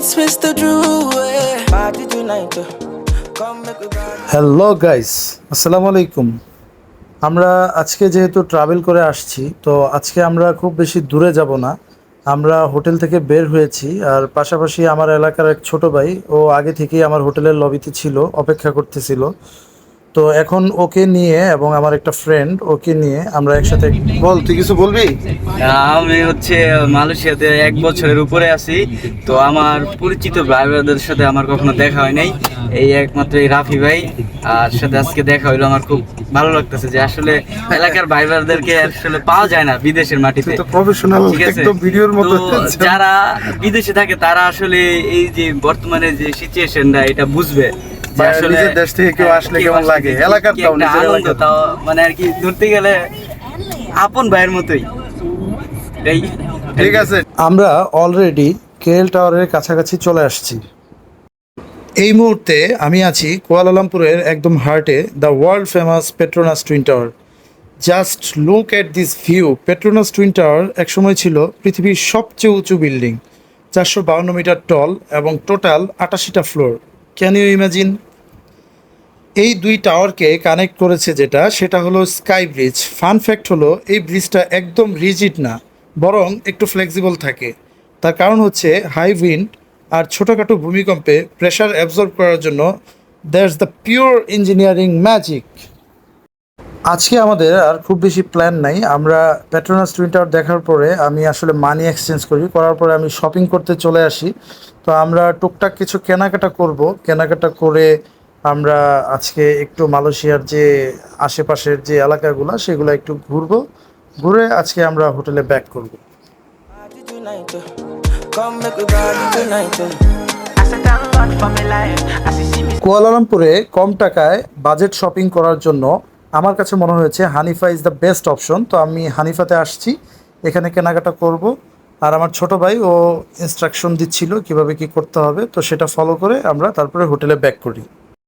it's Mr. Drew. Yeah. Party tonight. Come make hello guys আসসালামু আলাইকুম আমরা আজকে যেহেতু ট্রাভেল করে আসছি তো আজকে আমরা খুব বেশি দূরে যাব না আমরা হোটেল থেকে বের হয়েছি আর পাশাপাশি আমার এলাকার এক ছোট ভাই ও আগে থেকেই আমার হোটেলের লবিতে ছিল অপেক্ষা করতেছিল তো এখন ওকে নিয়ে এবং আমার একটা ফ্রেন্ড ওকে নিয়ে আমরা একসাথে বল তুই কিছু বলবি? আমি হচ্ছে মালয়েশিয়াতে এক বছরের উপরে আছি। তো আমার পরিচিত ভাই সাথে আমার কখনো দেখা হয় নাই। এই একমাত্র এই রাফি ভাই। আর সাথে আজকে দেখা হইল আমার খুব ভালো লাগতেছে যে আসলে এলাকার ভাই ব্রাদারদেরকে আসলে পাওয়া যায় না বিদেশের মাটিতে। তো প্রফেশনাল একদম ভিডিওর মতো। যারা বিদেশে থাকে তারা আসলে এই যে বর্তমানে যে সিচুয়েশনটা এটা বুঝবে। নিজের দেশ থেকে কেউ আসলে কেমন লাগে, এলাকার তাও, নিজের তাও মানে আর কি ধরতে গেলে আপন ভাইয়ের মতোই। ঠিক আছে। আমরা অলরেডি কেএল টাওয়ারের কাছাকাছি চলে আসছি। এই মুহূর্তে আমি আছি কুয়ালালামপুরের একদম হার্টে the world famous Petronas twin tower just look at this view Petronas twin tower একসময় ছিল পৃথিবীর সবচেয়ে উঁচু বিল্ডিং চারশো বাউন্ন মিটার টল এবং টোটাল আটাশিটা ফ্লোর ক্যান ইউ ইমাজিন এই দুই টাওয়ারকে কানেক্ট করেছে যেটা, সেটা হলো স্কাই ব্রিজ ফান ফ্যাক্ট হলো, এই ব্রিজটা একদম রিজিড না, বরং একটু ফ্লেক্সিবল থাকে। তার কারণ হচ্ছে হাই উইন্ড আর ছোটোখাটো ভূমিকম্পে প্রেশার অ্যাবজর্ব করার জন্য that's the pure engineering magic আজকে আমাদের আর খুব বেশি প্ল্যান নাই। আমরা পেট্রোনাস টুইন টাওয়ার দেখার পরে আমি আসলে মানি এক্সচেঞ্জ করি। করার পরে আমি শপিং করতে চলে আসি। তো আমরা টুকটাক কিছু কেনাকাটা করব। কেনাকাটা করে আমরা আজকে একটু মালয়েশিয়ার যে আশেপাশের যে এলাকাগুলো, সেগুলো একটু ঘুরবো। ঘুরে আজকে আমরা হোটেলে ব্যাক করব। কুয়ালালামপুরে কম টাকায় বাজেট শপিং করার জন্য আমার কাছে মনে হয়েছে Hanifa is the best option তো আমি হানিফাতে আসছি, এখানে কেনাকাটা করব। আর আমার ছোট ভাই, ও ইনস্ট্রাকশন দিচ্ছিল কীভাবে কি করতে হবে, তো সেটা ফলো করে আমরা তারপরে হোটেলে ব্যাক করি।